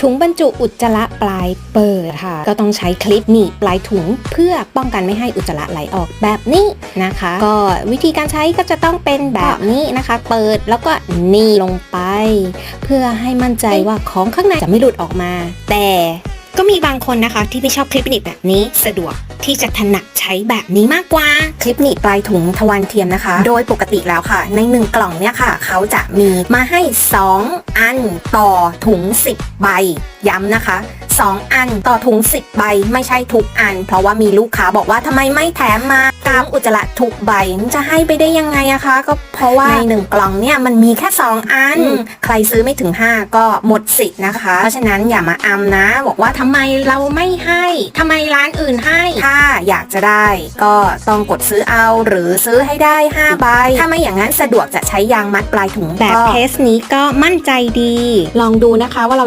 ถุงบรรจุอุจจาระปลายเปิดค่ะ ก็ต้องใช้คลิปหนีบปลายถุง เพื่อป้องกันไม่ให้อุจจาระไหลออกแบบนี้นะคะ ก็วิธีการใช้ก็จะต้องเป็นแบบนี้นะคะ เปิดแล้วก็หนีลงไป เพื่อให้มั่นใจว่าของข้างในจะไม่หลุดออกมา แต่ก็มีบางคนนะคะที่ไม่ชอบคลิปหนีบแบบนี้สะดวก ที่จะถนัดใช้แบบนี้มากกว่า คลิปหนีบปลายถุงทวารเทียมนะคะ โดยปกติแล้วค่ะ ในหนึ่งกล่องเนี่ยค่ะ เขาจะมีมาให้ 2 อันต่อถุง 10 ใบ ย้ำนะคะ 2 อันต่อถุง 10 ใบ ไม่ใช่ทุกอัน เพราะว่ามีลูกค้าบอกว่าทำไมไม่แถมมากามอุจจาระทุกใบมันจะให้ไปได้ยังไงอะคะ ก็เพราะว่าในหนึ่งกล่องเนี่ยมันมีแค่ 2 อัน ใครซื้อไม่ถึง 5 ก็หมดสิทธิ์นะคะ เพราะฉะนั้นอย่ามาอำนะ บอกว่าทำไมเราไม่ให้ทำไมร้านอื่นให้ ถ้าอยากจะได้ ก็ต้องกดซื้อเอาหรือซื้อให้ได้5ใบถ้าไม่อย่างนั้นสะดวกจะใช้ยางมัดปลายถุงแบบเทสนี้ก็มั่นใจดี ลองดูนะคะว่าเราจะ